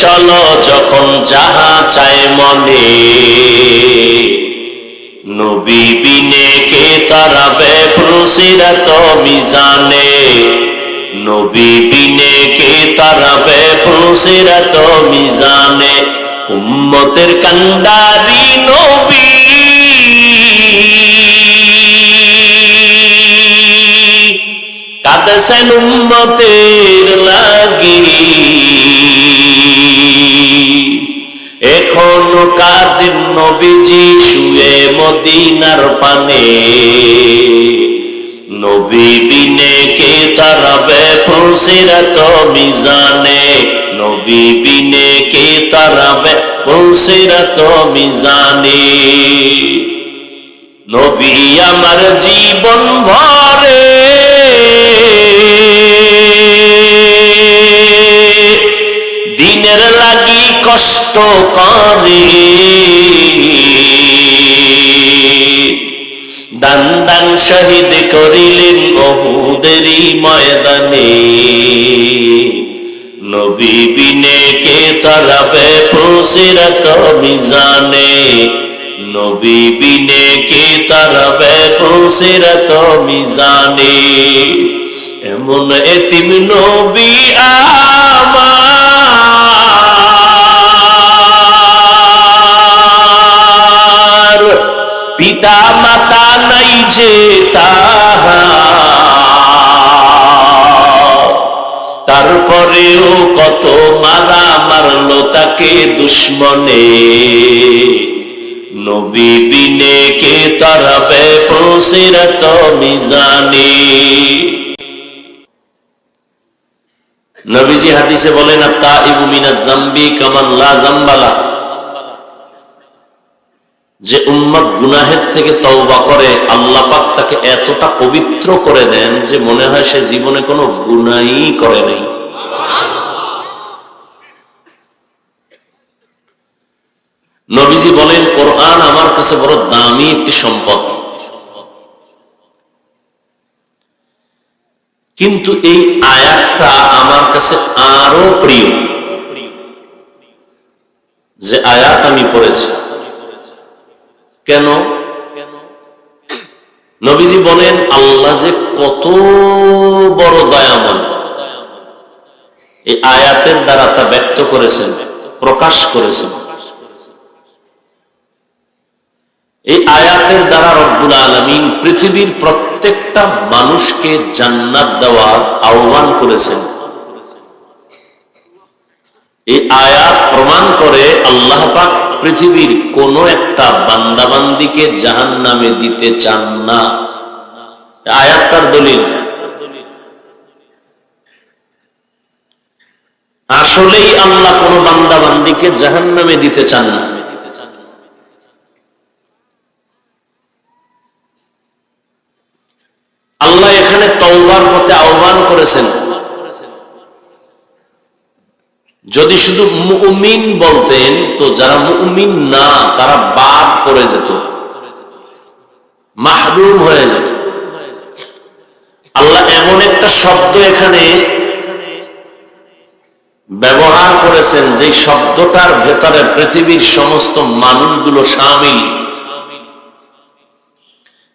চলো যখন যাহা চায় মনে। নবী বিনে কে তারাবে প্রসিরাত মিজানে? নবী বিনে কে তারাবে প্রসিরাত মিজানে? উম্মতের কান্ডারি নবী। কাঁদছেন উম্মতের লাগি এখনও কাদিন নবীজি, শুয়ে মদিনার পানে। নবী বিনে কে তারাবে ফুসিরাত মিজানে? নবী বিনে কে তারাবে ফুসিরাত মিজানে? নবী আমার জীবন ভরে দিনের লাগি কষ্ট করে। দান দান শহীদ করিলেন বহুদেরই ময়দানে। নবী বিনে কে তারাবে প্রসিরত মিজানে। নবী বিনে কে তারাবে প্রসিরত মিজানে। এমন এতিম নবী আমার তারপরেও কত মারা মারলো তাকে দুশ্মনে। নবী বিনে কে তারাবে প্রসিরত মিজানে। নবীজি হাদিসে বলেন তা ইবু মিনাত জাম্বি লা জাম্বালা। যে উম্মত গুনাহের থেকে তওবা করে, আল্লাহ পাক তাকে এতটা পবিত্র করে দেন যে মনে হয় সে জীবনে কোনো গুনাই করে নাই। নবীজি বলেন, কোরআন আমার কাছে বড় দামি একটি সম্পদ। কিন্তু এই আয়াতটা আমার কাছে আরও প্রিয় যে আয়াত আমি পড়েছি। কেন? নবীজি বলেন, আল্লাহ যে কত বড় দয়াময়। এই আয়াতের দ্বারা তা ব্যক্ত করেছেন, প্রকাশ করেছেন। এই আয়াতের দ্বারা রব্বুল আলমিন পৃথিবীর প্রত্যেকটা মানুষকে জান্নাত দেওয়ার আহ্বান করেছেন। এই আয়াত প্রমাণ করে আল্লাহ পাক পৃথিবীর কোন একটা বান্দাবান্দিকে জাহান নামে দিতে চান না। আয়াতটার দলিল। আসলেই আল্লাহ কোন বান্দাবান্দিকে জাহান নামে দিতে চান না। আল্লাহ এখানে তওবার পথে আহ্বান করেছেন। যদি শুধু মুমিন বলতেন, তো যারা মুমিন না, তারা বাদ পড়ে যেত। মাহরুম হয়ে যেত। আল্লাহ এমন একটা শব্দ এখানে ব্যবহার করেছেন, যে শব্দটার ভেতরে পৃথিবীর সমস্ত মানুষগুলো সামিল।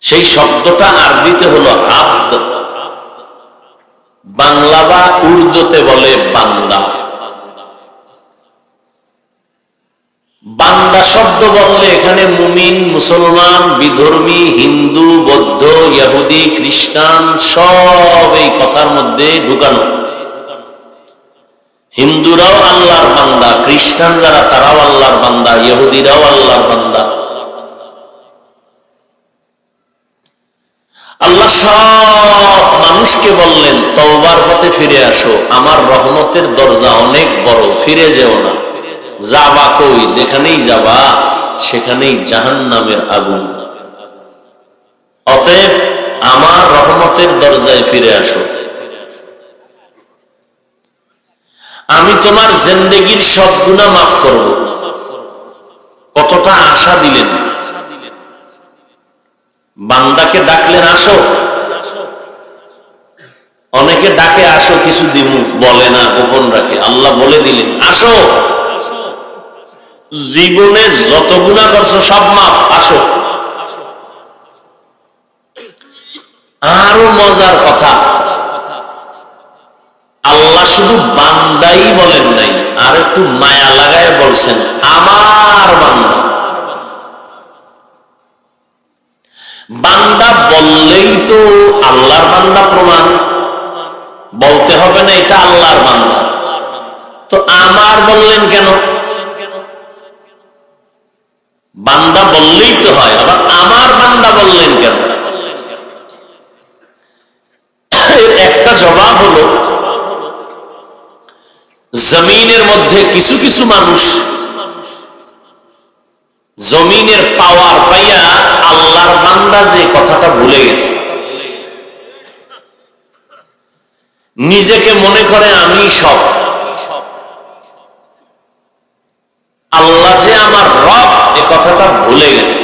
সেই শব্দটা আরবিতে হলো আব্দ। বাংলা বা উর্দুতে বলে বান্দা। বান্দা শব্দ বললে, এখানে মুমিন, মুসলমান, বিধর্মী, হিন্দু, বৌদ্ধ, ইহুদি, খ্রিস্টান, সব এই কথার মধ্যে ঢুকানো। হিন্দুরাও আল্লাহর বান্দা, খ্রিস্টান যারা, তারাও আল্লাহর বান্দা, ইহুদিরাও আল্লাহর বান্দা। আল্লাহ সব মানুষকে বললেন, তওবার পথে ফিরে আসো, আমার রহমতের দরজা অনেক বড়, ফিরে যেও না। যাবা কই? যেখানেই যাবা, সেখানেই জাহান নামের আগুন। অতএব আমার রহমতের দরজায় ফিরে আসো। আমি তোমার জিন্দগির সব গুণা মাফ করব। কতটা আশা দিলেন? বান্দাকে ডাকলেন, আসো। অনেকে ডাকে, আসো, কিছু দিমু। বলে না, গোপন রাখে। আল্লাহ বলে দিলেন, আসো। জীবনে যত গুণা করছ সব মাপ আসো। আরও মজার কথা, আল্লাহ শুধু বান্দাই বলেন নাই, আর একটু মায়া লাগায় বলছেন, আমার বান্দা। বান্দা বললেই তো আল্লাহর বান্দা প্রমাণ, বলতে হবে না এটা আল্লাহর বান্দা। তো আমার বললেন কেন বান্দা বললেই তো হয়, আবার আমার বান্দা বললেন কেন? এর একটা জবাব হলো, জমিনের মধ্যে কিছু কিছু মানুষ, জমিনের পাওয়ার পাইয়া আল্লাহর বান্দা যে কথাটা ভুলে গেছে। নিজেকে মনে করে আমি সব। আল্লাহ যে আমার রব এ কথাটা ভুলে গেছে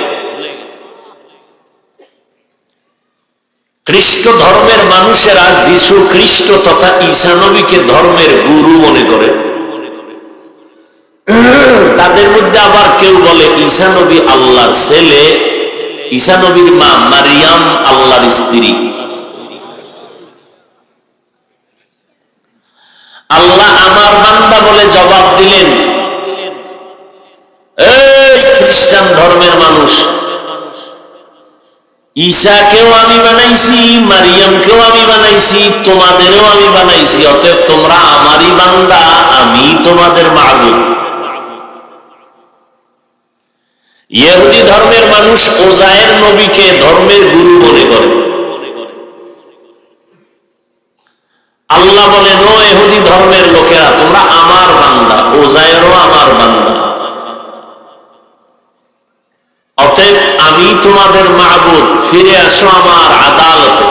খ্রিস্ট ধর্মের মানুষেরা যিশু খ্রিস্ট তথা ঈসা নবীকে ধর্মের গুরু মনে করে। তাদের মধ্যে আবার কেউ বলে ঈসা নবী আল্লাহর ছেলে ঈসা নবীর মা মারিয়াম আল্লাহর স্ত্রী। আল্লাহ আমার বান্দা বলে জবাব দিলেন, এই খ্রিস্টান ধর্মের মানুষ ঈশাকেও আমি বানাইছি, মারিয়ামকেও আমি বানাইছি, তোমাদেরও আমি বানাইছি, অতএব তোমরা আমারই বান্দা, আমি তোমাদের মাহবুব ইহুদি ধর্মের মানুষ ওজায়ের নবীকে ধর্মের গুরু মনে করে। আল্লাহ বলেন, ও এহুদি ধর্মের লোকেরা, তোমরা আমার বান্দা, ওজায়েরও আমার বান্দা অতএব আমি তোমাদের মাহবুদ ফিরে আসো আমার আদালতে।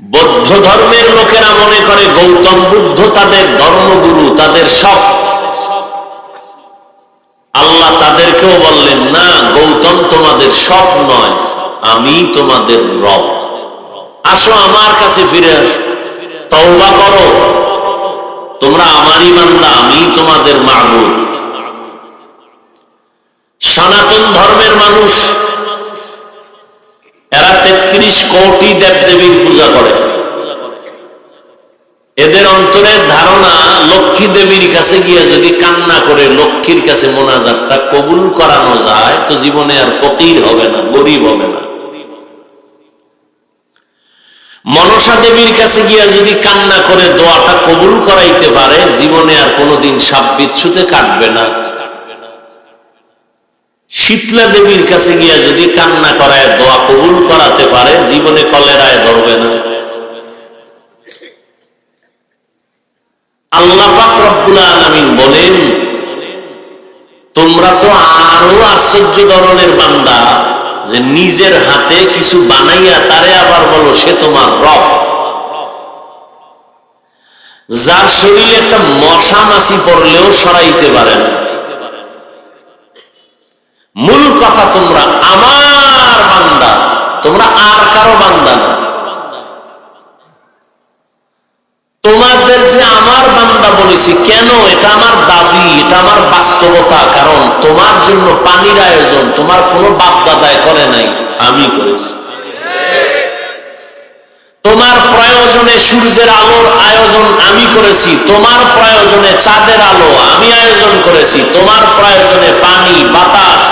বৌদ্ধ ধর্মের লোকেরা মনে করে গৌতম বুদ্ধ তাদের ধর্মগুরু, তাদের সব। আল্লাহ তাদেরকেও বললেন, না, গৌতম তোমাদের সব নয়, আমি তোমাদের রব। আসো আমার কাছে ফিরে আসো। তওবা করো। তোমরা আমারই বান্দা, আমি তোমাদের মাহবুদ সনাতন ধর্মের মানুষ। এরা তেত্রিশ কোটি দেব দেবীর পূজা করে। এদের অন্তরের ধারণা লক্ষ্মী দেবীর কাছে গিয়ে যদি কান্না করে, লক্ষ্মীর কাছে মোনাজাতটা কবুল করানো যায়, তো জীবনে আর ফকির হবে না, গরিব হবে না। মনসা দেবীর কাছে গিয়া যদি কান্না করে, দোয়াটা কবুল করাইতে পারে, জীবনে আর কোনোদিন সাপ বিচ্ছুতে কাটবে না। শীতলা দেবীর কাছে গিয়া যদি কান্না করায়, দোয়া কবুল করাতে পারে, জীবনে কলেরায় ধরবে না। আল্লাহ রব্বুল আলামিন বলেন, তোমরা তো আরও আশ্চর্য ধরনের বান্দা, যে নিজের হাতে কিছু বানাইয়া তারে আবার বলো, সে তোমার রব। যার শরীরে একটা মশা মাছি পড়লেও সরাইতে পারে না মূল কথা তোমরা আমার বান্দা তোমরা আর কারও বান্দা না যে আমার বান্দা বলেছি, কেন? এটা আমার দাবি, এটা আমার বাস্তবতা। কারণ তোমার জন্য পানির আয়োজন, তোমার কোনো বাপ দাদায় করে নাই। আমি করেছি। তোমার প্রয়োজনে সূর্যের আলোর আয়োজন আমি করেছি, তোমার প্রয়োজনে চাঁদের আলো আমি আয়োজন করেছি, তোমার প্রয়োজনে পানি, বাতাস।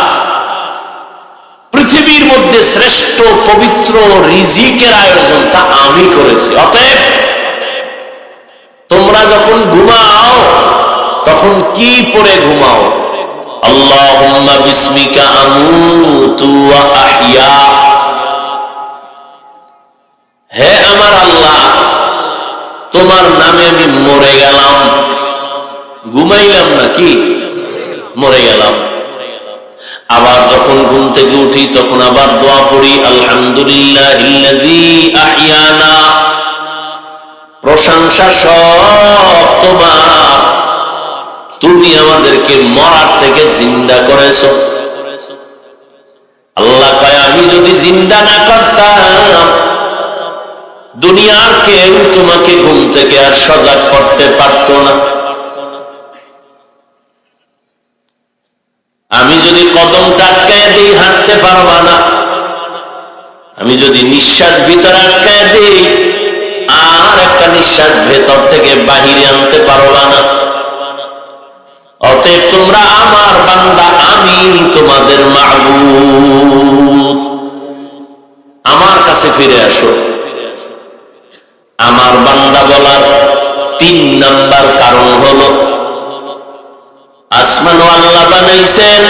পৃথিবীর মধ্যে শ্রেষ্ঠ পবিত্র রিজিকের আয়োজন তা আমি করেছি। অতএব তোমরা যখন ঘুমাও, তখন কি পরে ঘুমাও? আহইয়া। হে আমার আল্লাহ, তোমার নামে আমি মরে গেলাম। ঘুমাইলাম নাকি? মরে গেলাম। আবার যখন ঘুম থেকে উঠি, তখন আবার দোয়া পড়ি আলহামদুলিল্লাহ আহিয়ানা প্রশংসা সব তোমার। তুমি আমাদেরকে মরার থেকে জিন্দা করেছ। আল্লাহ কয়, আমি যদি জিন্দা না করতাম, দুনিয়ার কেউ তোমাকে ঘুম থেকে আর সজাগ করতে পারত না। আমি যদি কদমটা আটকায় দিই, হাঁটতে পারবা না। আমি যদি নিঃশ্বাস ভিতরে আটকায় দিই আর একটা নিঃশ্বাস ভেতর থেকে বাহিরে আনতে পারবা না। অতএব তোমরা আমার বান্দা, আমি তোমাদের মাহবুব আমার কাছে ফিরে আসো। আমার বান্দা বলার তিন নাম্বার কারণ হলো, আসমান আল্লাহ বানাইছেন,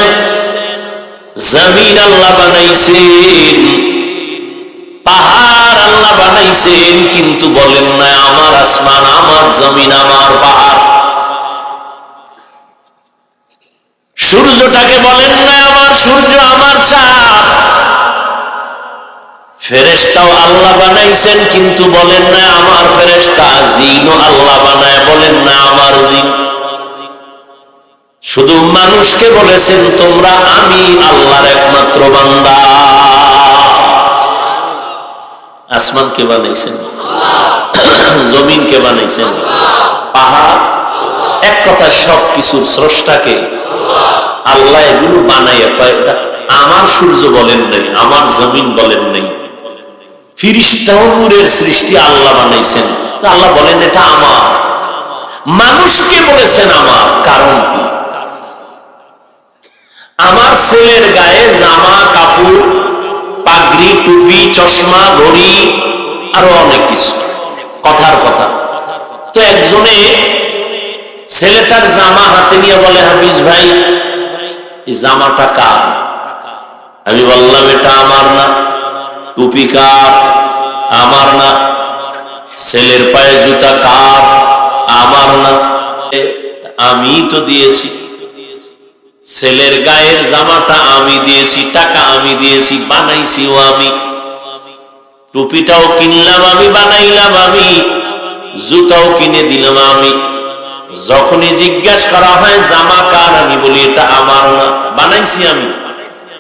জমিন আল্লাহ বানাইছেন, পাহাড় বানাইছেন, কিন্তু বলেন না, আমার আসমান, আমার জমিন, আমার পাহাড়। সূর্যটাকে বলেন না, আমার সূর্য, আমার চাঁদ। ফেরেস্তাও আল্লাহ বানাইছেন, কিন্তু বলেন না, আমার ফেরেস্তা জিনও আল্লাহ বানায়, বলেন না, আমার জিন। শুধু মানুষকে বলেছেন, তোমরা আমি আল্লাহর একমাত্র বান্দা। আসমানকে বানাইছেন? জমিন কে বানাইছেন? পাহাড়? এক কথা সব কিছুর স্রষ্টাকে আল্লাহ এগুলো বানাইয়া কয়, এটা আমার সূর্য বলেন নাই, আমার জমিন বলেন নাই। ফিরিস্তাও নূরের সৃষ্টি আল্লাহ বানাইছেন। আল্লাহ বলেন, এটা আমার। মানুষকে বলেছেন, আমার। কারণ কি? আমার ছেলের গায়ে জামা, কাপড় পাগড়ি, টুপি, চশমা ঘড়ি আরও অনেক কিছু। কথার কথা। তো একজনে ছেলেটার জামা হাতে নিয়ে বলে, হাফিজ ভাই জামাটা কার? আমি বললাম, এটা আমার না। টুপি কার? আমার না। ছেলের পায়ে জুতা কার? আমার না। আমি তো দিয়েছি। ছেলের গায়ের জামাটা আমি দিয়েছি, টাকা আমি দিয়েছি, বানাইছিও আমি। টুপিটাও কিনলাম আমি, বানাইলাম আমি। জুতাও কিনে দিলাম আমি। যখনই জিজ্ঞাসা করা হয়, জামা কার? আমি বলি, এটা আমার না, বানাইছি আমি।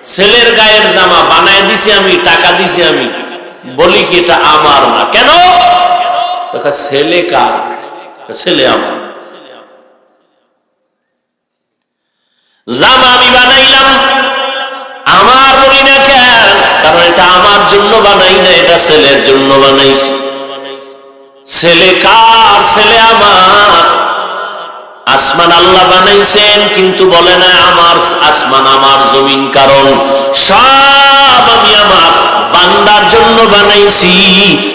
ছেলের গায়ের জামা বানাই দিছি আমি, টাকা দিছি আমি। বলি কি, এটা আমার না। কেন? ছেলে কার? ছেলে আমার। জামা আমি বানাইলাম। আমার বলি না কেন? কারণ এটা আমার জন্য বানাই না, এটা ছেলের জন্য বানাইছি। ছেলে কার? ছেলে আমার। আসমান আল্লাহ বানাইছেন, কিন্তু বলে না আমার আসমান আমার জমিন, কারণ সব আমি আমার। বান্দার জন্য বানাইছি।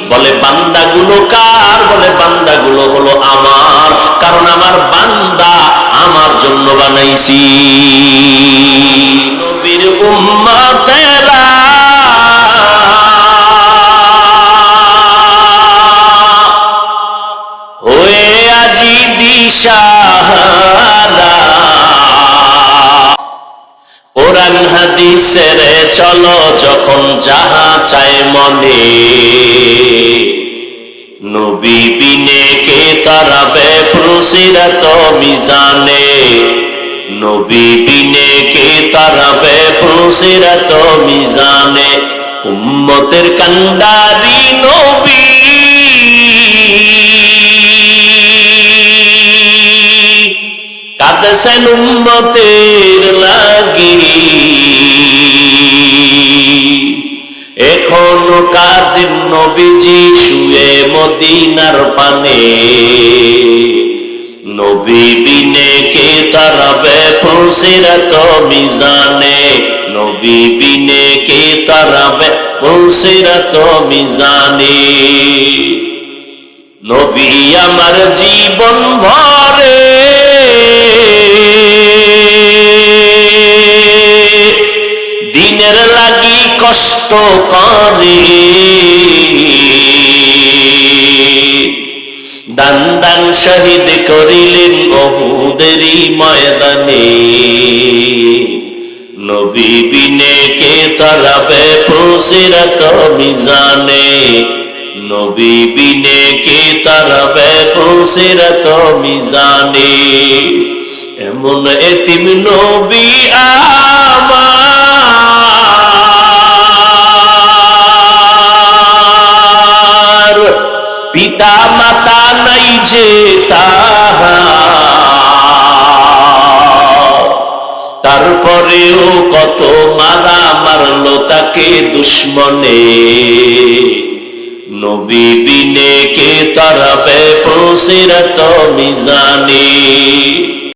বলে বান্দা গুলো কার? বলে, বান্দাগুলো হলো আমার, কারণ আমার বান্দা আমার জন্য বানাইছি। নবীর উম্মতেরা হাদিসের চলো যখন যাহা চায় মনে। নবী বিনে কে তারাবে প্রসিরাত মিজানে। নবী বিনে কে তারাবে প্রসিরাত মিজানে। উম্মতের কান্ডারি নবী। কাঁদছেন উম্মতের লাগি কাদিন নবীজি শুয়ে মদিনার পানে। নবী বিনে কে তারাবে পৌঁছিরাত মিজানে। নবী বিনে কে তারাবে পৌঁছিরাত মিজানে। নবী আমার জীবন ভরে। কষ্ট করে দান দান শহীদ করিলেন বহুদেরই ময়দানে। নবী বিনে কে তরাবে প্রসিরত মিজানে। নবী বিনে কে তরাবে প্রসিরত মিজানে। এমন এতিম নবী আমার পিতা মাতা নাই যে তারপরেও কত মারা মারল তাকে দুশ্মনে নবী বিনে কে তারাবে প্রসিরত মিজানে